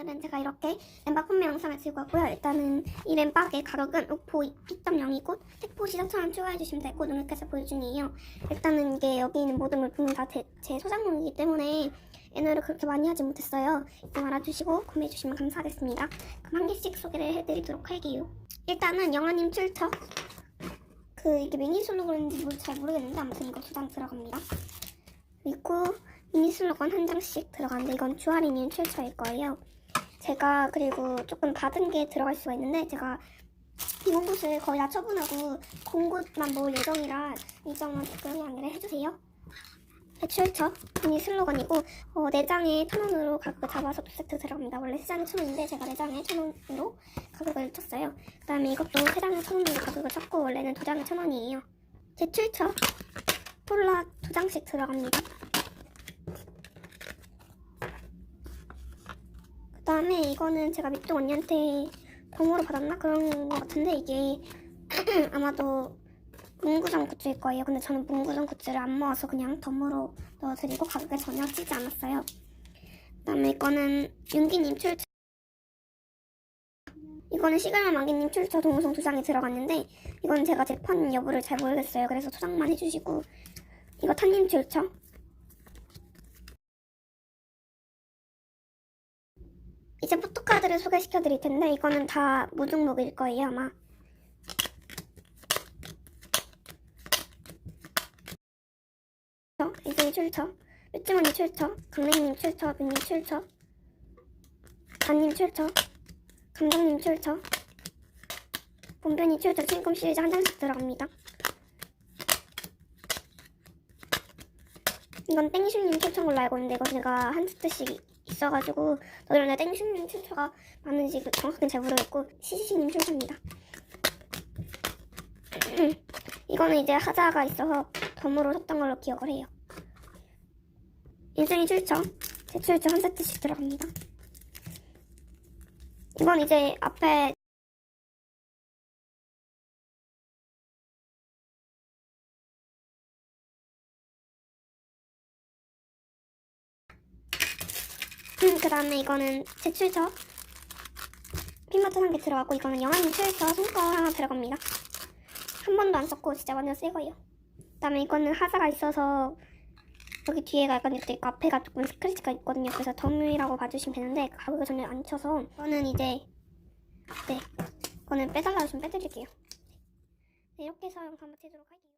오늘은 제가 이렇게 램박 판매 영상을 들고 왔고요. 일단은 이 램박의 가격은 오포 2.0이고 택포 시 4,000원 추가해주시면 되고 보유 중이에요. 일단은 이게 여기 있는 모든 물품이 다제 소장용이기 때문에 애너를 그렇게 많이 하지 못했어요. 이점 알아주시고 구매해주시면 감사하겠습니다. 그럼 한 개씩 소개를 해드리도록 할게요. 일단은 영아님 출처 그 이게 미니슬로 그런지 뭐잘 모르겠는데 아무튼 이거 두 장 들어갑니다. 그리고 미니 슬로건 한 장씩 들어가는데 이건 주아리님 출처일 거예요. 제가 그리고 조금 받은 게 들어갈 수가 있는데 제가 이번 곳을 거의 다 처분하고 공 곳만 모을 예정이라 이 점은 조금 양해를 해주세요. 대출처 미니 슬로건이고 어, 4장에 1,000원으로 가격을 잡아서 두 세트 들어갑니다. 원래 3장에 1,000원인데 제가 4장에 1,000원으로 가격을 쳤어요. 그 다음에 이것도 3장에 1,000원으로 가격을 쳤고 원래는 2장에 1,000원이에요. 제출처 폴라 2장씩 들어갑니다. 그 다음에 이거는 제가 밑동 언니한테 덤으로 받았나? 그런 것 같은데 이게 아마도 문구점 굿즈일 거예요. 근데 저는 문구점 굿즈를 안 모아서 그냥 덤으로 넣어드리고 가격을 전혀 치지 않았어요. 그 다음에 이거는 윤기님 출처 이거는 시글마 만기님 출처 동우성 두 장이 들어갔는데 이건 제가 재판 여부를 잘 모르겠어요. 그래서 소장만 해주시고 이거 탄님 출처 이제 포토카드를 소개시켜 드릴 텐데 이거는 다 무등록일 거예요 아마. 저, 이제 출처? 뾰찌머니 출처? 강냉님 출처? 민님 출처? 단님 출처? 감독님 출처? 본변이 출처? 친금 시리즈 한 장씩 들어갑니다. 이건 땡슈님 출처인 걸로 알고 있는데 이거 제가 한 세트씩 있어가지고 근데 땡슈님 출처가 맞는지 그 정확하게 잘 모르겠고 시시시님 출처입니다. 이거는 이제 하자가 있어서 덤으로 샀던 걸로 기억을 해요. 인생이 출처, 제 출처 한 세트씩 들어갑니다. 이건 이제 앞에 그 다음에 이거는 제 출처 핀마트 한개 들어갔고 이거는 영화님 출처 손거 하나 들어갑니다. 한 번도 안 썼고 진짜 완전 새 거예요. 그 다음에 이거는 하자가 있어서 여기 뒤에가 약간 이렇게 있고 앞에가 조금 스크래치가 있거든요. 그래서 덤이라고 봐주시면 되는데 가격을 전혀 안 쳐서 이거는 이제 네 이거는 빼달라고 하시면 빼드릴게요. 네, 이렇게 해서 영상 마치도록 할게요.